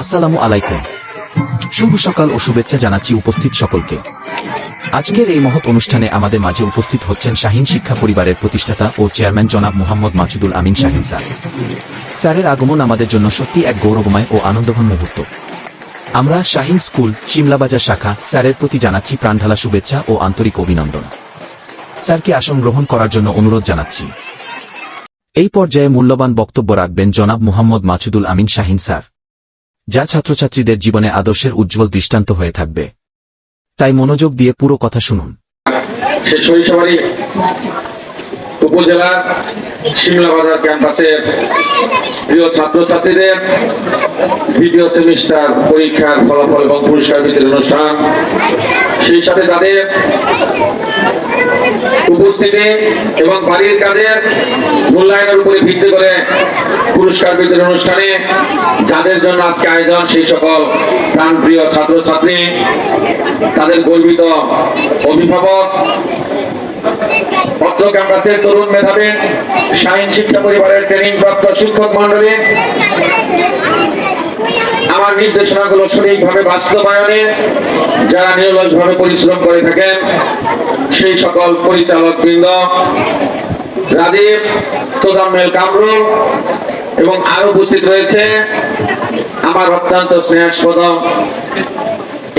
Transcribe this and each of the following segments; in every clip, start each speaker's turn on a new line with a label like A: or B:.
A: আসসালামু আলাইকুম। শুভ সকাল ও শুভেচ্ছা জানাচ্ছি উপস্থিত সকলকে। আজকের এই মহৎ অনুষ্ঠানে আমাদের মাঝে উপস্থিত হচ্ছেন শাহিন শিক্ষা পরিবারের প্রতিষ্ঠাতা ও চেয়ারম্যান জনাব মোহাম্মদ মাসুদুল আমিন শাহিন স্যার। স্যারের আগমন আমাদের জন্য সত্যি এক গৌরবময় ও আনন্দঘন মুহূর্ত। আমরা শাহিন স্কুল শিমলাবাজার শাখা স্যারের প্রতি জানাচ্ছি প্রাণঢালা শুভেচ্ছা ও আন্তরিক অভিনন্দন। স্যারকে আসন গ্রহণ করার জন্য অনুরোধ জানাচ্ছি। এই পর্যায়ে মূল্যবান বক্তব্য রাখবেন জনাব মুহাম্মদ মাসুদুল আমিন শাহিন স্যার। যা ছাত্রছাত্রীদের জীবনে আদর্শের উজ্জ্বল দৃষ্টান্ত হয়ে থাকবে। তাই মনোযোগ দিয়ে পুরো কথা শুনুন।
B: সিমলা বাজার ক্যাম্পাসের প্রিয় ছাত্রছাত্রীদের দ্বিতীয় সেমিস্টার পরীক্ষার ফলাফল এবং পুরস্কার বিতরণ অনুষ্ঠান। সেই সাথে তাদের উপস্থিতি এবং বাড়ির কাজের মূল্যায়নের উপরে ভিত্তি করে পুরস্কার বিতরণ অনুষ্ঠানে যাদের জন্য আজকে আয়োজন, সেই সকল প্রাণপ্রিয় ছাত্রছাত্রী, তাদের গর্বিত অভিভাবক পত্র ক্যাম্পাসের তরুণ শিক্ষা পরিবারের ট্রেনিং প্রাপ্ত শিক্ষক মন্ডলী আমার নির্দেশনাগুলো সঠিকভাবে বাস্তবায়নে যারা নিরলসভাবে পরিশ্রম করে থাকেন, সেই সকল পরিচালক বৃন্দ, রাজীব কামরুল এবং আরও উপস্থিত রয়েছে আমার অত্যন্ত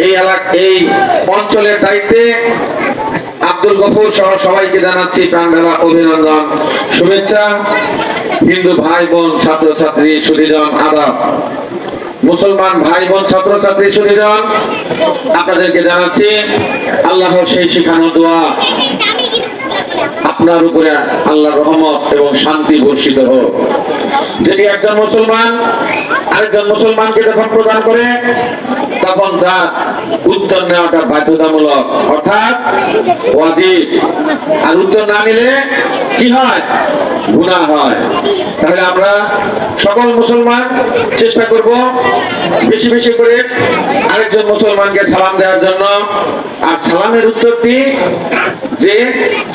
B: এই এলাকা, এই অঞ্চলের দায়িত্বে আব্দুল গফুর সহ সবাইকে জানাচ্ছি প্রাণঢালা অভিনন্দন। শুভেচ্ছা। হিন্দু ভাই বোন ছাত্রছাত্রী, সুধীজন, আদাব। মুসলমান ভাই বোন ছাত্রছাত্রী, সুধীজন, আপনাদেরকে জানাচ্ছি আল্লাহ সেই শিখানো দোয়া। আপনার উপরে আল্লাহ রহমত এবং শান্তি বর্ষিত হোক। যেটি একজন মুসলমান আরেকজন মুসলমানকে যখন প্রদান করে তখন তার উত্তর নেওয়াটা বাধ্যতামূলক। অর্থাৎ আর উত্তর না নিলে কি হয়? গুনাহ হয়। তাহলে আমরা সকল মুসলমান চেষ্টা করব বেশি বেশি করে আরেকজন মুসলমানকে সালাম দেওয়ার জন্য। আর সালামের উত্তরটি যে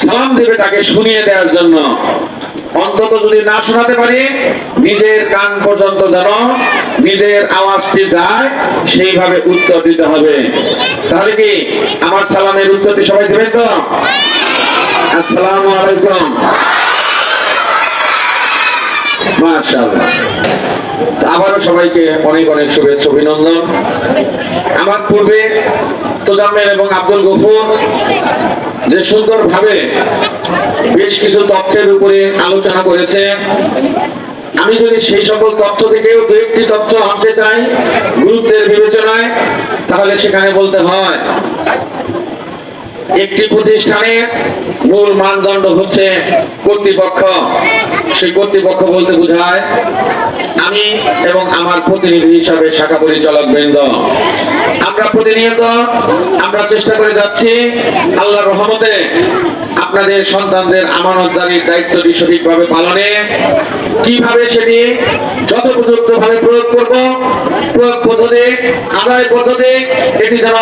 B: সালাম দেবে তাকে শুনিয়ে দেওয়ার জন্য। অন্তত যদি না শোনাতে পারি, নিজের কান পর্যন্ত যেন নিজের আওয়াজটি যায়, সেইভাবে উত্তর দিতে হবে। তাহলে কি আমার সালামের উত্তরটি সবাই দেবেন তো? আসসালামু আলাইকুম। আবারও সবাইকে অনেক অনেক শুভেচ্ছা, অভিনন্দন। আমার পূর্বে তোজাম্মেল এবং আব্দুল গফুর যে সুন্দরভাবে বেশ কিছু তথ্যের উপরে আলোচনা করেছে আমি যদি সেই সকল তথ্য থেকেও দু একটি তথ্য আনতে চাই, গুরুত্বের বিবেচনায়, তাহলে সেখানে বলতে হয়, একটি প্রতিষ্ঠানে মূল মানদণ্ড হচ্ছে কর্তৃপক্ষ। সেই কর্তৃপক্ষ বলতে বোঝায় আমি এবং আমার প্রতিনিধি হিসাবে শাখা পরিচালক বৃন্দ। আমরা প্রতিনিয়ত আমরা চেষ্টা করে যাচ্ছি আল্লাহর রহমতে আপনাদের সন্তানদের আমানতদারির দায়িত্বটি সঠিকভাবে পালনে। কীভাবে সেটি যথোপযুক্ত ভাবে প্রয়োগ করব? প্রয়োগ পদ্ধতি, আদায় পদ্ধতি, এটি যেন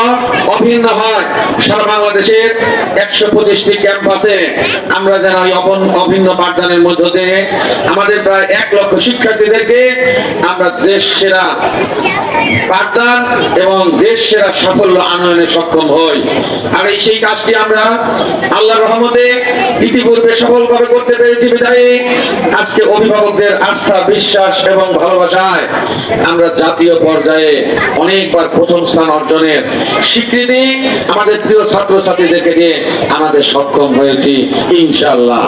B: অভিন্ন হয়। সারা বাংলাদেশের একশো পঁচিশটি ক্যাম্পাসে আমরা যেন অভিন্ন পাঠদানের মধ্য দিয়ে আমাদের প্রায় এক লক্ষ শিক্ষার্থীদেরকে আমরা দেশ সেরা পাঠদান এবং দেশ সেরা সাফল্য আনয়নে সক্ষম হই। আর এই সেই কাজটি আমরা আল্লাহ রহমতে ইতিপূর্বে সফলভাবে করতে পেরেছি বিধায় আজকে অভিভাবকদের আস্থা, বিশ্বাস এবং ভালোবাসায় আমরা জাতীয় পর্যায়ে অনেকবার প্রথম স্থান অর্জনের স্বীকৃতি আমাদের প্রিয় ছাত্রছাত্রীদেরকে দিয়ে আমাদের সক্ষম হয়েছি ইনশাল্লাহ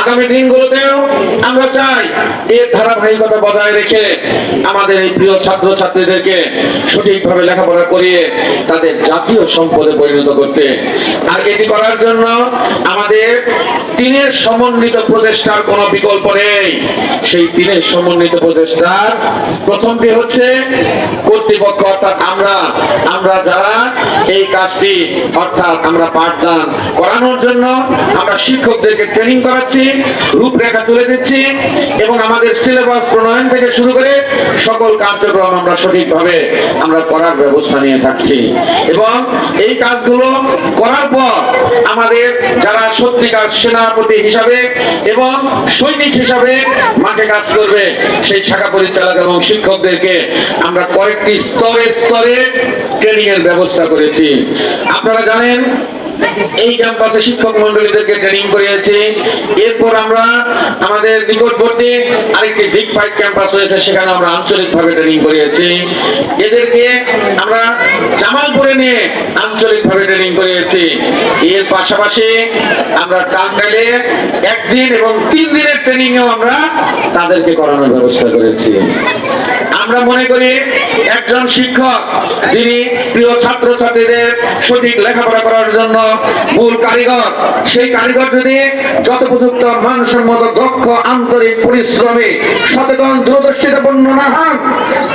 B: আগামী দিনগুলোতেও আমরা চাই এর ধারাবাহিকতা বজায় রেখে আমাদের এই প্রিয় ছাত্রছাত্রীদেরকে সঠিকভাবে লেখাপড়া করিয়ে তাদের জাতীয় সম্পদে পরিণত করতে আর এটি করার জন্য আমাদের তিনের সমন্বিত প্রচেষ্টার কোনো বিকল্প নেই। সেই তিনের সমন্বিত প্রচেষ্টার প্রথমটি হচ্ছে কর্তৃপক্ষ, অর্থাৎ আমরা আমরা যারা এই কাজটি, অর্থাৎ আমরা পাঠদান করানোর জন্য আমরা শিক্ষকদেরকে ট্রেনিং করাচ্ছি, রূপরেখা তুলে দিচ্ছি এবং আমাদের সিলেবাস প্রণয়ন থেকে শুরু করে সকল কার্যক্রম আমরা সঠিকভাবে আমরা করার ব্যবস্থা নিয়ে থাকছি। এবং এই কাজগুলো করার পর আমাদের যারা সত্যিকার সেনাপতি হিসাবে এবং সৈনিক হিসাবে মাঠে কাজ করবে, সেই শাখা পরিচালক এবং শিক্ষকদেরকে আমরা কয়েকটি স্তরে স্তরে ট্রেনিং এর ব্যবস্থা করেছি। আপনারা জানেন এই ক্যাম্পাসে শিক্ষক মন্ডলীদেরকে ট্রেনিং করিয়েছি। এরপর আমরা আমাদের নিকটবর্তী আরেকটি বিগ ফাইভ ক্যাম্পাস রয়েছে, সেখানে আমরা আঞ্চলিক ভাবে ট্রেনিং করিয়েছি। এদেরকে আমরা জামালপুরে নিয়ে আঞ্চলিক ভাবে ট্রেনিং করিয়েছি। এর পাশাপাশি আমরা টাঙ্গাইলে একদিন এবং তিন দিনের ট্রেনিংও আমরা তাদেরকে করানোর ব্যবস্থা করেছি। আমরা মনে করি একজন শিক্ষক যিনি প্রিয় ছাত্র ছাত্রীদের সঠিক লেখাপড়া করার জন্য মূল কারিগর। সেই কারিগর যদি যথোপযুক্ত মানসম্মত, দক্ষ, আন্তরিক, পরিশ্রমী, সচেতন, দূরদর্শিতাপূর্ণ না হন,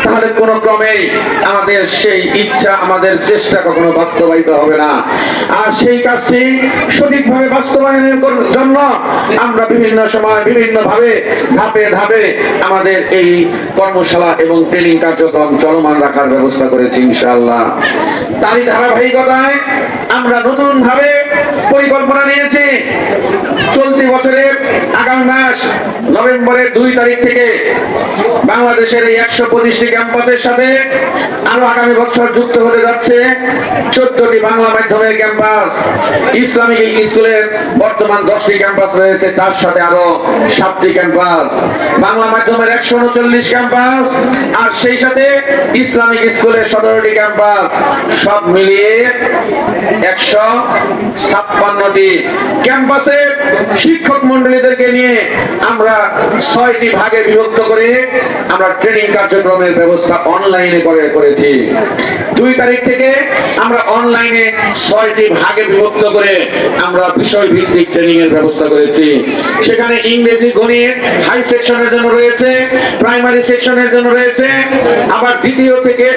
B: তাহলে কোনো ক্রমেই আমাদের সেই ইচ্ছা, আমাদের চেষ্টা কখনো বাস্তবায়িত হবে না। আর সেই কাজটি সঠিকভাবে বাস্তবায়নের জন্য আমরা বিভিন্ন সময় বিভিন্ন ভাবে ধাপে ধাপে আমাদের এই কর্মশালা এবং ট্রেনিং কার্যক্রম চলমান রাখার ব্যবস্থা করেছি, ইনশাআল্লাহ। তারই ধারাবাহিকতায় আমরা নতুন ভাবে পরিকল্পনা নিয়েছি। চলতি বছরের আগামী মাস, নভেম্বরের দুই তারিখ থেকে বাংলাদেশের এই একশো পঁচিশটি ক্যাম্পাসের সাথে আরও আগামী বছর যুক্ত হতে যাচ্ছে চোদ্দটি বাংলা মাধ্যমের ক্যাম্পাস। ইসলামিক স্কুলের বর্তমান দশটি ক্যাম্পাস রয়েছে, তার সাথে আরও সাতটি ক্যাম্পাস। বাংলা মাধ্যমের একশো উনচল্লিশ ক্যাম্পাস আর সেই সাথে ইসলামিক স্কুলের সতেরোটি ক্যাম্পাস। সব মিলিয়ে একশো ছাপ্পান্নটি ক্যাম্পাসে শিক্ষক মন্ডলীদেরকে নিয়ে আমরা ছয়টি ভাগে বিভক্ত করে আমরা ট্রেনিং কার্যক্রমের ব্যবস্থা অনলাইনে করে করেছি। দুই তারিখ থেকে আমরা অনলাইনে ছয়টি ভাগে বিভক্ত করে আমরা বিষয় ভিত্তিক ট্রেনিং এর ব্যবস্থা করেছি। সেখানে ইংরেজি, গণিত হাই সেকশনের জন্য রয়েছে প্রাইমারি সেকশনের জন্য রয়েছে, আবার দ্বিতীয় থেকে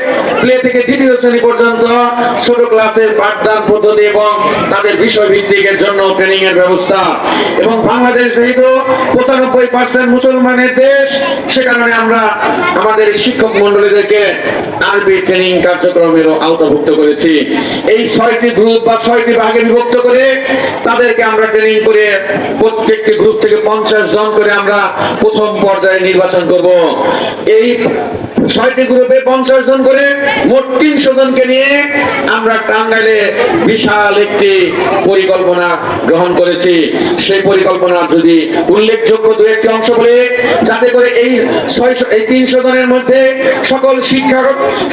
B: প্লে থেকে দ্বিতীয় শ্রেণি পর্যন্ত ছোট ক্লাসের পাঠদান পদ্ধতি এবং তাদের বিষয় ভিত্তিকের জন্য ট্রেনিং এর ব্যবস্থা। এবং বাংলাদেশ যেহেতু পঁচানব্বই পার্সেন্ট মুসলমানের দেশ, সে কারণে আমরা আমাদের শিক্ষক মন্ডলীদেরকে আরবি ট্রেনিং কার্যক্রমেরও আওতাভুক্ত করেছি। এই ছয়টি গ্রুপ বা ছয়টি ভাগে বিভক্ত করে তাদেরকে আমরা ট্রেনিং করে প্রত্যেকটি গ্রুপ থেকে পঞ্চাশ জন করে আমরা প্রথম পর্যায়ে নির্বাচন করব। এই ছয়টি গ্রুপে পঞ্চাশ জন করে মোট তিনশো জনকে নিয়ে আমরা টাঙ্গাইলে বিশাল একটি পরিকল্পনা গ্রহণ করেছি। সেই পরিকল্পনা যদি উল্লেখযোগ্য দু একটি অংশ বলে, যাতে করে এই ছয়শো এই তিনশো জনের মধ্যে সকল শিক্ষক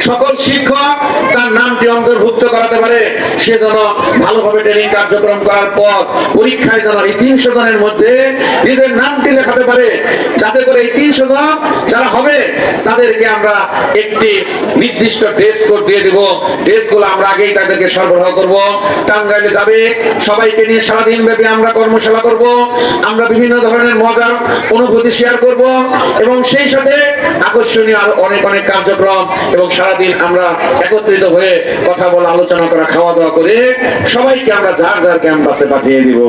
B: সকল শিক্ষক তার নামটি অন্তর্ভুক্ত করাতে পারে। সে যেন ভালোভাবে ট্রেনিং কার্যক্রম করার পর পরীক্ষায় যেন এই তিনশো জনের মধ্যে নিজের নামটি লেখাতে পারে। যাতে করে এই তিনশো জন যারা হবে, তাদেরকে আমরা একটি নির্দিষ্ট ড্রেস কোড দিয়ে দিব। ড্রেসগুলো আমরা আগেই তাদেরকে সরবরাহ করব। টাঙ্গাইলে যাবে, সবাইকে নিয়ে সারাদিন ব্যাপী আমরা কর্মশালা করব। আমরা বিভিন্ন ধরনের মজার অনুভূতি শেয়ার করব এবং সেই সাথে আকর্ষণীয় আরও অনেক অনেক কার্যক্রম এবং সারাদিন আমরা একত্রিত হয়ে কথা বলা, আলোচনা করা খাওয়া দাওয়া করে সবাইকে আমরা যার যার ক্যাম্পাসে পাঠিয়ে দিব।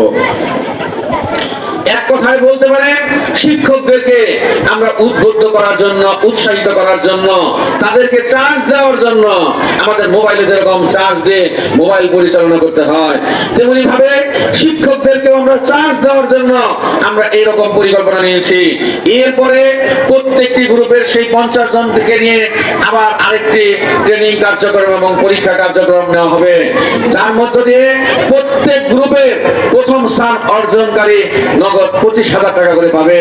B: এক কথায় বলতে পারেন শিক্ষকদেরকে আমরা উদ্বুদ্ধ করার জন্য, উৎসাহিত করার জন্য, তাদেরকে চার্জ দেওয়ার জন্য আমাদের মোবাইলে যেরকম চার্জ দিয়ে মোবাইল পরিচালনা করতে হয় তেমনি ভাবে শিক্ষকদেরকেও আমরা চার্জ দেওয়ার জন্য আমরা এইরকম পরিকল্পনা নিয়েছি। এরপরে প্রত্যেকটি গ্রুপের সেই পঞ্চাশ জন থেকে নিয়ে আবার আরেকটি ট্রেনিং কার্যক্রম এবং পরীক্ষা কার্যক্রম নেওয়া হবে। যার মধ্য দিয়ে প্রত্যেক গ্রুপের প্রথম স্থান অর্জনকারী নগদ পঁচিশ হাজার টাকা করে পাবে।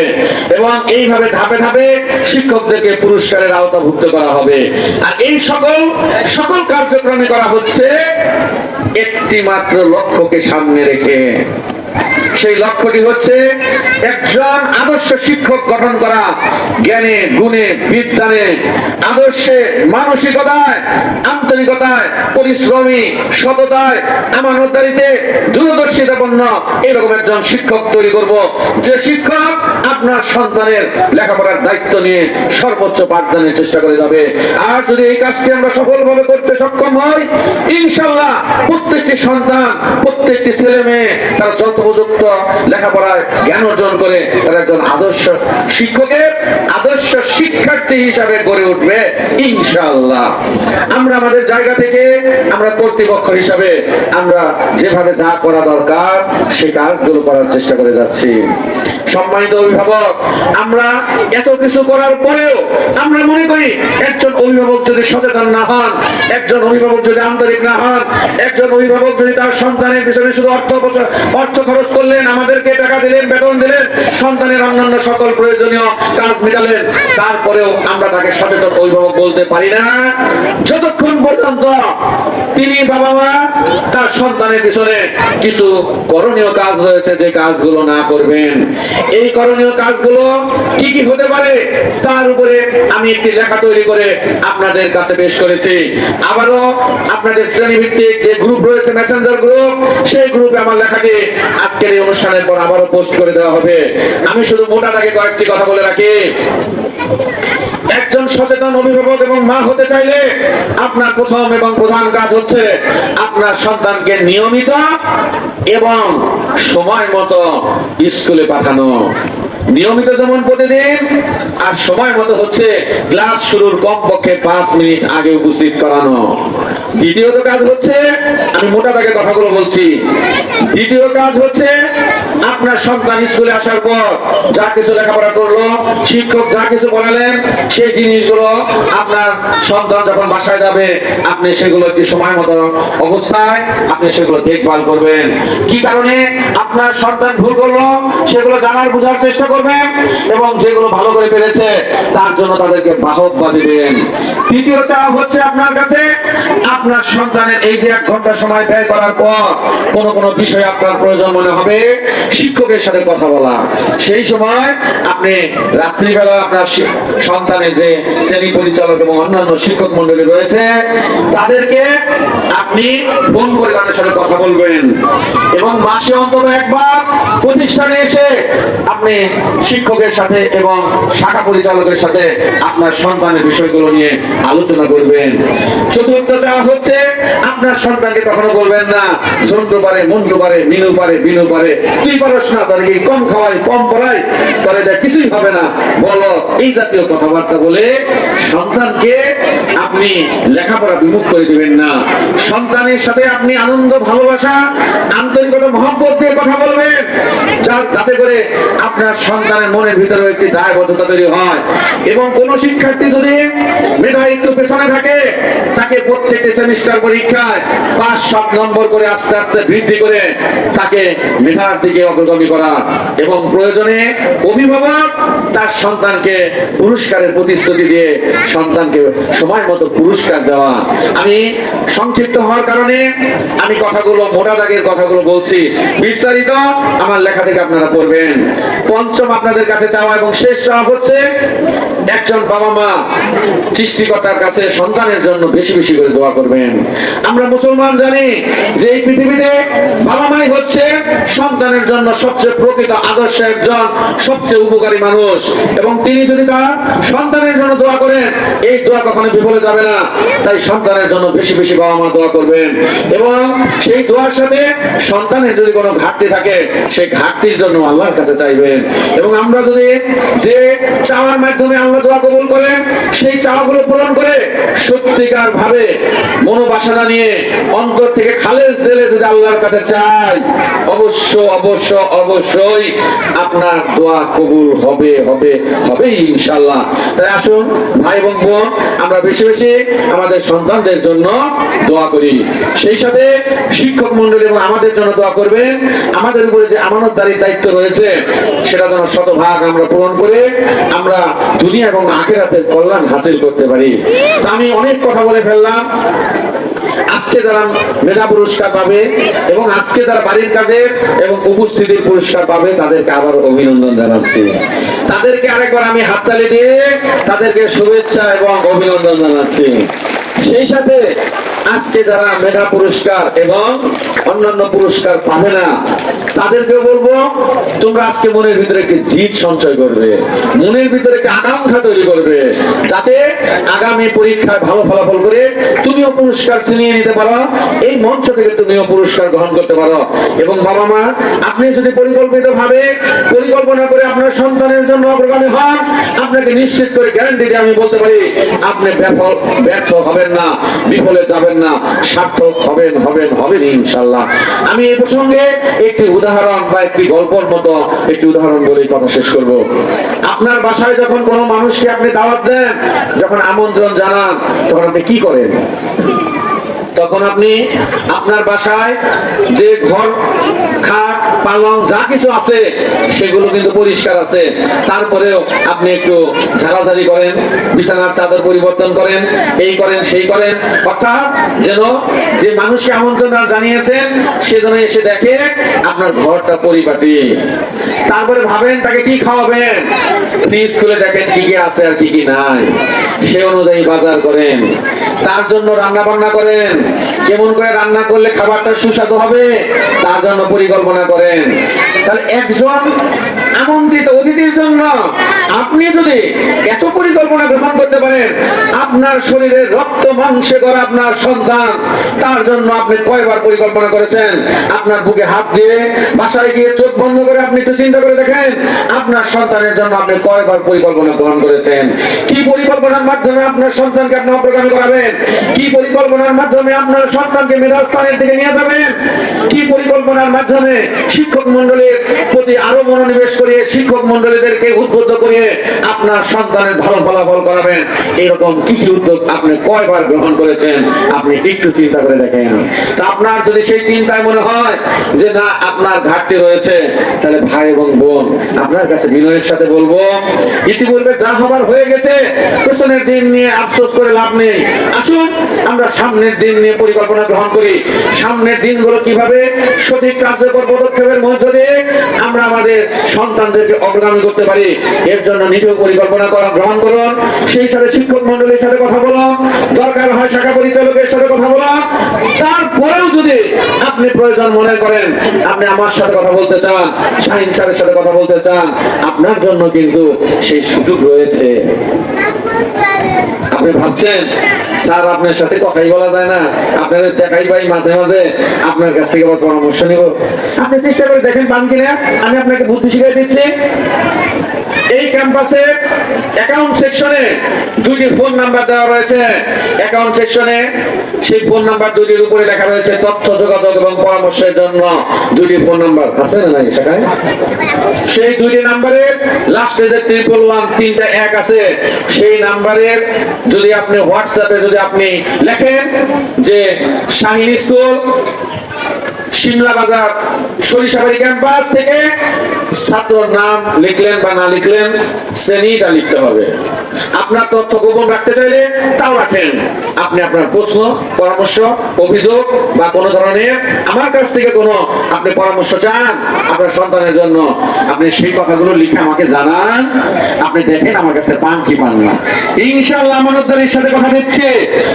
B: এবং এইভাবে ধাপে ধাপে শিক্ষকদেরকে পুরস্কারের আওতাভুক্ত করা হবে। আর এই সকল সকল কার্যক্রমে করা হচ্ছে একটি মাত্র লক্ষ্যকে সামনে রেখে। সেই লক্ষ্যটি হচ্ছে একজন আদর্শ শিক্ষক গঠন করা। জ্ঞানে, গুণে, বিজ্ঞানে, আদর্শে, মানসিকতায়, আন্তরিকতায়, পরিশ্রমী, সততায়, আমানতদারিতে দূরদর্শিতাপন্ন এরকম একজন শিক্ষক তৈরি করব। যে শিক্ষক আপনার সন্তানের লেখাপড়ার দায়িত্ব নিয়ে সর্বোচ্চ পাঠদানের চেষ্টা করে যাবে। আর যদি এই কাজটি আমরা সফলভাবে করতে সক্ষম হই, ইনশাল্লাহ প্রত্যেকটি সন্তান, প্রত্যেকটি ছেলে মেয়ে, তারা যত যথোপযুক্ত লেখাপড়ায় জ্ঞান অর্জন করে তারা একজন আদর্শ শিক্ষকের আদর্শ শিক্ষার্থী হিসাবে গড়ে উঠবে, ইনশাআল্লাহ। আমরা আমাদের জায়গা থেকে আমরা কর্তৃপক্ষ হিসাবে আমরা যেভাবে যা করা দরকার, সে কাজগুলো করার চেষ্টা করে যাচ্ছি। সম্মানিত অভিভাবক, আমরা এত কিছু করার পরেও আমরা মনে করি একজন অভিভাবক যদি সচেতন না হন, একজন অভিভাবক যদি আন্তরিক না হন, একজন অভিভাবক যদি তার সন্তানের পিছনে শুধু অর্থ অর্থ খরচ করলেন আমাদেরকে টাকা দিলেন বেতন দিলেন। সন্তানের অন্যান্য সকল প্রয়োজনীয় কাজ মেটালেন তারপরেও আমরা তাকে সচেতন অভিভাবক বলতে পারি না। যতক্ষণ পর্যন্ত তিনি বাবা মা তার সন্তানের পিছনে কিছু করণীয় কাজ রয়েছে যে কাজগুলো না করবেন, এই করণীয় কাজগুলো কি কি হতে পারে তার উপরে আমি একটি লেখা তৈরি করে আপনাদের কাছে পেশ করেছি। আবারও আপনাদের শ্রেণীভিত্তিক যে গ্রুপ রয়েছে মেসেঞ্জার গ্রুপ, সেই গ্রুপে আমার লেখাটি আজকের এই অনুষ্ঠানের পর আবারও পোস্ট করে দেওয়া হবে। আমি শুধু মোটা দাগে কয়েকটি কথা বলে রাখি। একজন সচেতন অভিভাবক এবং মা হতে চাইলে আপনার প্রথম এবং প্রধান কাজ হচ্ছে আপনার সন্তানকে নিয়মিত এবং সময় মতো স্কুলে পাঠানো। নিয়মিত যেমন প্রতিদিন, আর সময় মতো হচ্ছে ক্লাস শুরুর কমপক্ষে পাঁচ মিনিট আগে উপস্থিত করানো। দ্বিতীয়ত কাজ হচ্ছে, আমি মোটা দাগে কথাগুলো বলছি। দ্বিতীয় কাজ হচ্ছে, আপনার সন্তান স্কুলে আসার পর যা কিছু লেখাপড়া করল, শিক্ষক যা কিছু বলালেন, সেই জিনিসগুলো আপনার সন্তান যখন বাসায় যাবে, আপনি সেগুলো একটি সময় মতো অবস্থায়, আপনি সেগুলো দেখভাল করবেন। কি কারণে? আপনার সন্তান ভুল করল, সেগুলো জানার, বোঝার চেষ্টা করবেন এবং যেগুলো ভালো করে পেরেছে, তার জন্য তাদেরকে বাহক বা দিবেন। তৃতীয় চাওয়া হচ্ছে আপনার কাছে আপনার সন্তানের এই যে এক ঘণ্টা সময় ব্যয় করার পর কোন কোন বিষয়ে আপনার প্রয়োজন মনে হবে, শিক্ষকের সাথে কথা বলা। সেই সময় আপনি রাত্রিবেলা আপনার সন্তানের যে শ্রেণি পরিচালক এবং অন্যান্য শিক্ষক মন্ডলী রয়েছে, তাদেরকে আপনি ফোন করে তাদের সাথে কথা বলবেন। এবং মাসে অন্তত একবার প্রতিষ্ঠানে এসে আপনি শিক্ষকের সাথে এবং শাখা পরিচালকের সাথে আপনার সন্তানের বিষয়গুলো নিয়ে আলোচনা করবেন। চতুর্থটা হচ্ছে, আপনার সন্তানকে কখনো বলবেন না, ঝন্টু পারে, মন্টু পারে, মিনু পারে, বিনু পারে, তুই পারস না তোর কি কম খাওয়াই, কম পড়াই? তাহলে দেখ কিছুই হবে না। বলো, এই জাতীয় কথাবার্তা বলে সন্তানকে আপনি লেখাপড়া বিমুখ করে দিবেন না। সন্তানের সাথে আপনি আনন্দ, ভালোবাসা, আন্তরিকতা, মহব্বত দিয়ে কথা বলবেন। যা- যাতে করে আপনার সন্তানের মনের ভিতরে একটি দায়বদ্ধতা তৈরি হয়। এবং কোন শিক্ষার্থী যদি মেধায় একটু পেছনে থাকে, তাকে প্রত্যেকটি সেমিস্টার পরীক্ষায় পাঁচ, সাত নম্বর করে আস্তে আস্তে বৃদ্ধি করে তাকে মেধার দিকে অগ্রগতি করা এবং প্রয়োজনে অভিভাবক তার সন্তানকে পুরস্কারের প্রতিশ্রুতি দিয়ে সন্তানকে সময় মতো পুরস্কার দেওয়া। আমি সংক্ষিপ্ত হওয়ার কারণে আমি কথাগুলো, মোটা দাগের কথাগুলো বলছি। বিস্তারিত আমার লেখা থেকে আপনারা পড়বেন। পঞ্চম আপনাদের কাছে চাওয়া এবং শেষ চাওয়া হচ্ছে একজন বাবা মা সৃষ্টিকর্তার কাছে সন্তানের জন্য বেশি বেশি করে দোয়া করবেন। আমরা মুসলমান জানি যে এই পৃথিবীতে বাবা মাই হচ্ছে সন্তানের জন্য সবচেয়ে প্রকৃত আদর্শ একজন, সবচেয়ে উপকারী মানুষ। এবং তিনি যদি তার সন্তানের জন্য দোয়া করেন, এই দোয়া কখনো বিফলে যাবে না। তাই সন্তানের জন্য বেশি বেশি বাবা মা দোয়া করবেন। এবং সেই দোয়ার সাথে সন্তানের যদি কোনো ঘাটতি থাকে, সেই ঘাটতির জন্য আল্লাহর কাছে চাইবেন। এবং আমরা যদি যে চাওয়ার মাধ্যমে আল্লাহ দোয়া কবুল করেন, সেই চাওয়াগুলো পূরণ করে সত্যিকার ভাবে মনোবাসনা নিয়ে অন্তর থেকে খালেজ দিলে যদি আল্লাহর কাছে চাই, অবশ্য অবশ্য, অবশ্যই আপনার দোয়া কবুল হবে হবে হবেই ইনশাল্লাহ তাই আসুন, ভাই বোন আমরা বেশি বেশি আমাদের সন্তানদের জন্য দোয়া করি। সেই সাথে শিক্ষক মন্ডলী এবং আমাদের জন্য দোয়া করবে। আমাদের উপরে যে আমানতদারির দায়িত্ব রয়েছে, সেটা যেন শতভাগ আমরা পূরণ করে আমরা দুনিয়া এবং আখেরাতের কল্যাণ হাসিল করতে পারি। আমি অনেক কথা বলে ফেললাম। আজকে যারা মেধা পুরস্কার পাবে এবং আজকে তারা বাড়ির কাজে এবং উপস্থিতির পুরস্কার পাবে, তাদেরকে আবার অভিনন্দন জানাচ্ছি। তাদেরকে আরেকবার আমি হাততালি দিয়ে তাদেরকে শুভেচ্ছা এবং অভিনন্দন জানাচ্ছি। সেই সাথে আজকে যারা মেধা পুরস্কার এবং অন্যান্য পুরস্কার পাবে না তাদেরকে বলব, তোমরা আজকে মনের ভিতরে একটি জিত সঞ্চয় করবে। মনের ভিতরে একটি আকাঙ্ক্ষা তৈরি করবে, যাতে আগামী পরীক্ষায় ভালো ফলাফল করে তুমিও পুরস্কার ছিনিয়ে নিতে পারো, এই মঞ্চ থেকে তুমিও পুরস্কার গ্রহণ করতে পারো। এবং বাবা মা, আপনি যদি পরিকল্পিত ভাবে পরিকল্পনা করে আপনার সন্তানের জন্য অগ্রগামী হন, আপনাকে নিশ্চিত করে গ্যারান্টি দিয়ে আমি বলতে পারি, আপনি ব্যর্থ হবেন না, বিফলে যাবেন না। সার্থক হবেন হবেন হবেন ইনশাল্লাহ আমি এই প্রসঙ্গে একটি উদাহরণ বা একটি গল্পর মতো একটি উদাহরণ বলে কথা শেষ করব। আপনার বাসায় যখন কোনো মানুষকে আপনি দাওয়াত দেন, যখন আমন্ত্রণ জানান, তখন আপনি কি করেন? তখন আপনি আপনার বাসায় যে ঘর, খাট পালং যা কিছু আছে, সেগুলো কিন্তু পরিষ্কার আছে। তারপরেও আপনি একটু ঝাড়াঝাড়ি করেন, বিছানার চাদর পরিবর্তন করেন, এই করেন, সেই করেন। অর্থাৎ যেন যে মানুষকে আমন্ত্রণ জানিয়েছেন, সে যেন এসে দেখে আপনার ঘরটা পরিপাটি। তারপরে ভাবেন, তাকে কি খাওয়াবেন? ফ্রিজ খুলে দেখেন কি কি আছে আর কি কি নাই। সে অনুযায়ী বাজার করেন। তার জন্য রান্না বান্না করেন। কেমন করে রান্না করলে খাবারটা সুস্বাদু হবে, তার জন্য পরিকল্পনা করেন। তাহলে একজন আমন্ত্রিত অতিথির জন্য আপনি যদি এত পরিকল্পনা গ্রহণ করতে পারেন, আপনার শরীরের রক্ত মাংসে করা আপনার সন্তান, তার জন্য আপনি কয়বার পরিকল্পনা করেছেন? আপনার বুকে হাত দিয়ে বাসায় গিয়ে চোখ বন্ধ করে আপনি একটু চিন্তা করে দেখেন, আপনার সন্তানের জন্য আপনি কয়বার পরিকল্পনা গ্রহণ করেছেন? কি পরিকল্পনার মাধ্যমে আপনার সন্তানকে আপনি অগ্রগামী করাবেন? কি পরিকল্পনার মাধ্যমে আপনার সন্তানকে মেধাস্থানের দিকে নিয়ে যাবেন? কি পরিকল্পনার মাধ্যমে শিক্ষক মন্ডলীর প্রতি আরও মনোনিবেশ করিয়ে শিক্ষক মন্ডলীদেরকে উদ্বুদ্ধ করিয়ে আপনার সন্তানের ভালো ফলাফল করাবেন। এরকম কি কি উদ্যোগ আপনি কয়বার গ্রহণ করেছেন, আপনি একটু চিন্তা করে দেখেন। তা আপনার যদি সেই চিন্তায় মনে হয় যে না, আপনার ঘাটতি রয়েছে, তাহলে ভাই এবং বোন, আপনার কাছে বিনয়ের সাথে বলব, ইতিপূর্বে যা হবার হয়ে গেছে, পেছনের দিন নিয়ে আফসোস করে লাভ নেই। আসুন, আমরা সামনের দিন নিয়ে পরিকল্পনা গ্রহণ করি। সামনের দিনগুলো কীভাবে সঠিক কার্যকর পদক্ষেপের মধ্য দিয়ে আমরা আমাদের সন্তানদেরকে অগ্রগামী করতে পারি, এর জন্য নিজেও পরিকল্পনা করা, গ্রহণ করুন। সেই সাথে শিক্ষক মন্ডলীর সাথে কথা বলুন। দরকার হয় শাখা পরিচালকের সাথে কথা বলুন। তারপরেও যদি আপনি প্রয়োজন মনে করেন, আপনি আমার সাথে কথা বলতে চান, শাহিন স্যারের সাথে কথা বলতে চান, আপনার জন্য কিন্তু সেই সুযোগ রয়েছে। আপনি ভাবছেন, স্যার, আপনার সাথে কথাই বলা যায় না। আপনাদের দেখাই পাই মাঝে মাঝে। আপনার কাছ থেকে আবার পরামর্শ নিব। আপনি চেষ্টা করে দেখেন পান কিনা। আমি আপনাকে বুদ্ধি শিখিয়ে দিচ্ছি। এই ক্যাম্পাসে অ্যাকাউন্ট সেকশনে দুইটি ফোন নাম্বার দেওয়া রয়েছে। অ্যাকাউন্ট সেকশনে সেই ফোন নাম্বার দুইটির উপরে লেখা রয়েছে, তথ্য, যোগাযোগ এবং পরামর্শের জন্য দুইটি ফোন নাম্বার আছে না নাই সেখানে? সেই দুইটি নাম্বারের লাস্টে যে ট্রিপল ওয়ান তিনটা এক আছে, সেই নাম্বারের যদি আপনি হোয়াটসঅ্যাপে যদি আপনি লেখেন যে শাহিন স্কুল সিমলা বাজার, সরিষাবাড়ি ক্যাম্পাস থেকে ছাত্রর নাম লিখলেন বা না লিখলেন, শ্রেণীটা লিখতে হবে। আপনার তথ্য গোপন রাখতে চাইলে তাও রাখেন। আপনি আপনার প্রশ্ন, পরামর্শ, অভিযোগ বা কোনো ধরনের আমার কাছ থেকে কোনো আপনি পরামর্শ চান আপনার সন্তানের জন্য, আপনি সেই কথাগুলো লিখে আমাকে জানান। আপনি দেখেন আমার কাছে পান কি পান না। আমানতদারির সাথে কথা দিচ্ছে।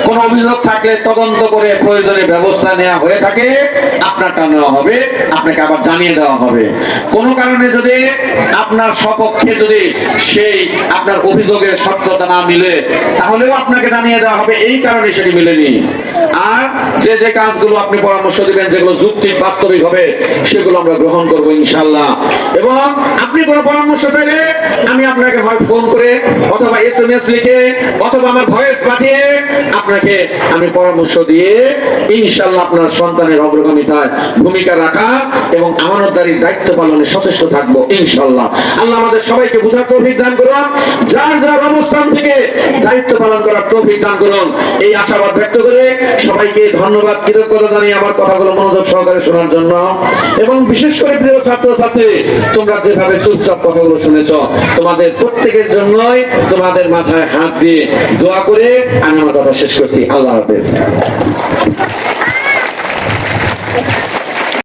B: কোনো অভিযোগ থাকলে তদন্ত করে প্রয়োজনে ব্যবস্থা নেওয়া হয়ে থাকে। আপনারটা নেওয়া হবে, আপনাকে আবার জানিয়ে দেওয়া হবে। কোনো কারণে যদি আপনার সপক্ষে যদি সেই আপনার অভিযোগের সত্যতা না মিলে, তাহলেও আপনাকে জানিয়ে দেওয়া হবে, এই কারণে সেটি মিলেনি। আর যে যে কাজগুলো আপনি পরামর্শ দিবেন, যেগুলো যুক্তিক বাস্তবিক হবে, সেগুলো আমরা গ্রহণ করব ইনশাল্লাহ এবং আপনি কোনো পরামর্শ চাইলে আমি আপনাকে হয় ফোন করে অথবা এস এম এস লিখে অথবা আমার ভয়েস পাঠিয়ে আপনাকে আমি পরামর্শ দিয়ে ইনশাল্লাহ আপনার সন্তানের অগ্রগামিতায় ভূমিকা রাখা এবং আমানতদারির দায়িত্ব পালনে সচেষ্ট থাকব ইনশাল্লাহ আল্লাহ আমাদের সবাইকে বুঝার তৌফিক দান করুন। যার যার অবস্থান থেকে দায়িত্ব পালন করার তৌফিক দান করুন। এই আশাবাদ ব্যক্ত করে সবাইকে ধন্যবাদ, কৃতজ্ঞতা জানিয়ে আমার কথাগুলো মনোযোগ সহকারে শোনার জন্য। এবং বিশেষ করে প্রিয় ছাত্র ছাত্রী তোমরা যেভাবে চুপচাপ কথাগুলো শুনেছ, তোমাদের প্রত্যেকের জন্যই তোমাদের মাথায় হাত দিয়ে দোয়া করে আমি আমার কথা শেষ করছি। আল্লাহ হাফেজ।